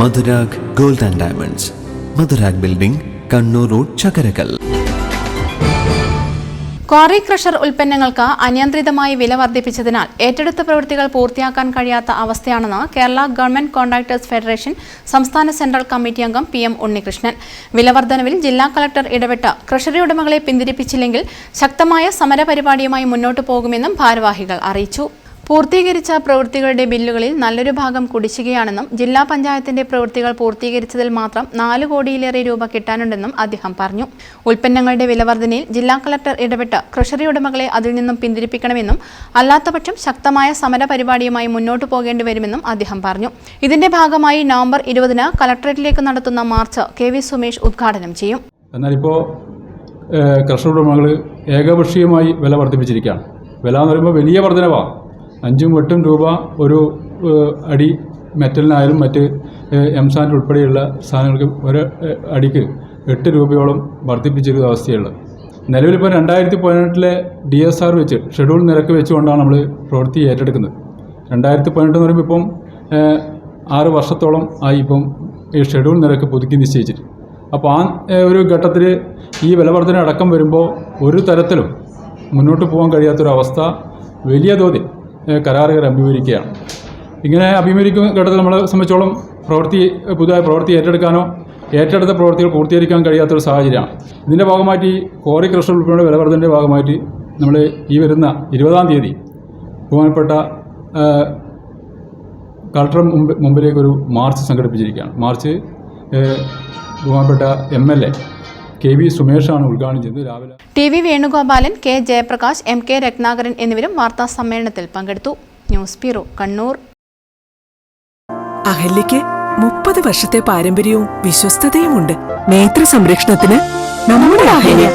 Madhurag gold and diamonds. Madhurag building Kannur road Chakkarakkal. Quarry crusher ഉൽപ്പന്നങ്ങൾക്ക് അനിയന്ത്രിതമായി വില വർദ്ധിപ്പിച്ചതിനാൽ ഏറ്റെടുത്ത പ്രവൃത്തികൾ പൂർത്തിയാക്കാൻ കഴിയാത്ത അവസ്ഥയാണെന്ന് കേരള ഗവൺമെന്റ് കോൺട്രാക്ടേഴ്സ് ഫെഡറേഷൻ സംസ്ഥാന സെൻട്രൽ കമ്മിറ്റി അംഗം പി എം ഉണ്ണികൃഷ്ണൻ. വിലവർദ്ധനവിൽ ജില്ലാ കളക്ടർ ഇടപെട്ട് ക്രഷറി ഉടമകളെ പിന്തിരിപ്പിച്ചില്ലെങ്കിൽ ശക്തമായ സമരപരിപാടിയുമായി മുന്നോട്ടു പോകുമെന്നും ഭാരവാഹികൾ അറിയിച്ചു. പൂർത്തീകരിച്ച പ്രവൃത്തികളുടെ ബില്ലുകളിൽ നല്ലൊരു ഭാഗം കുടിശ്ശികയാണെന്നും ജില്ലാ പഞ്ചായത്തിന്റെ പ്രവൃത്തികൾ പൂർത്തീകരിച്ചതിൽ മാത്രം നാല് കോടിയിലേറെ രൂപ കിട്ടാനുണ്ടെന്നും അദ്ദേഹം പറഞ്ഞു. ഉൽപ്പന്നങ്ങളുടെ വിലവർധനയിൽ ജില്ലാ കളക്ടർ ഇടപെട്ട് കൃഷറി ഉടമകളെ അതിൽ നിന്നും പിന്തിരിപ്പിക്കണമെന്നും അല്ലാത്തപക്ഷം ശക്തമായ സമര പരിപാടിയുമായി മുന്നോട്ടു പോകേണ്ടി വരുമെന്നും അദ്ദേഹം പറഞ്ഞു. ഇതിന്റെ ഭാഗമായി നവംബർ ഇരുപതിന് കളക്ടറേറ്റിലേക്ക് നടത്തുന്ന മാർച്ച് കെ വി സുമേഷ് ഉദ്ഘാടനം ചെയ്യും. എന്നാലിപ്പോൾ കർഷക ഉടമകൾ ഏകപക്ഷീയമായി വില വർദ്ധിപ്പിച്ചിരിക്കുകയാണ്. വില എന്ന് പറയുമ്പോൾ വലിയ വർധനവാണ് അഞ്ചും എട്ടും രൂപ ഒരു അടി മെറ്റലിനായാലും മറ്റ് എം സാൻഡ് ഉൾപ്പെടെയുള്ള സാധനങ്ങൾക്ക് ഒരു അടിക്ക് എട്ട് രൂപയോളം വർദ്ധിപ്പിച്ചൊരു അവസ്ഥയുള്ളത്. നിലവിലിപ്പോൾ രണ്ടായിരത്തി പതിനെട്ടിലെ ഡി എസ് ആർ വെച്ച് ഷെഡ്യൂൾ നിരക്ക് വെച്ചുകൊണ്ടാണ് നമ്മൾ പ്രവൃത്തി ഏറ്റെടുക്കുന്നത്. രണ്ടായിരത്തി പതിനെട്ട് എന്ന് പറയുമ്പോൾ ഇപ്പം ആറ് വർഷത്തോളം ആയി ഇപ്പം ഈ ഷെഡ്യൂൾ നിരക്ക് പുതുക്കി നിശ്ചയിച്ചിട്ട്. അപ്പോൾ ആ ഒരു ഘട്ടത്തിൽ ഈ വിലവർധന അടക്കം വരുമ്പോൾ ഒരു തരത്തിലും മുന്നോട്ട് പോകാൻ കഴിയാത്തൊരവസ്ഥ വലിയ തോതിൽ കരാറുകാർ അഭിമുഖീകരിക്കുകയാണ്. ഇങ്ങനെ അഭിമുഖീകരിക്കുന്ന ഘട്ടത്തിൽ നമ്മളെ സംബന്ധിച്ചോളം പ്രവൃത്തി പുതുതായ പ്രവൃത്തി ഏറ്റെടുക്കാനോ ഏറ്റെടുത്ത പ്രവൃത്തികൾ പൂർത്തീകരിക്കാൻ കഴിയാത്തൊരു സാഹചര്യമാണ്. ഇതിന്റെ ഭാഗമായിട്ട് ഈ കോറി കൃഷ്ണ ഉൾപ്പെടെ വിലവർദ്ധന്റെ ഭാഗമായിട്ട് നമ്മൾ ഈ വരുന്ന ഇരുപതാം തീയതി ബഹുമാനപ്പെട്ട കളക്ടർ മുമ്പ് മുമ്പിലേക്കൊരു മാർച്ച് സംഘടിപ്പിച്ചിരിക്കുകയാണ്. മാർച്ച് ബഹുമാനപ്പെട്ട M L A K V സുമേഷാണ് ഉദ്ഘാടനം ചെയ്തത്. രാവിലെ T V Venugopalan K Jayaprakash M K Ratnakaran എന്നിവരും വാർത്താ സമ്മേളനത്തിൽ പങ്കെടുത്തു. News bureau Kannur. അഹല്യയ്ക്ക് മുപ്പത് വർഷത്തെ പാരമ്പര്യവും വിശ്വസ്തതയുമുണ്ട്. നേത്ര സംരക്ഷണത്തിന് നമ്മുടെ അഹല്യ.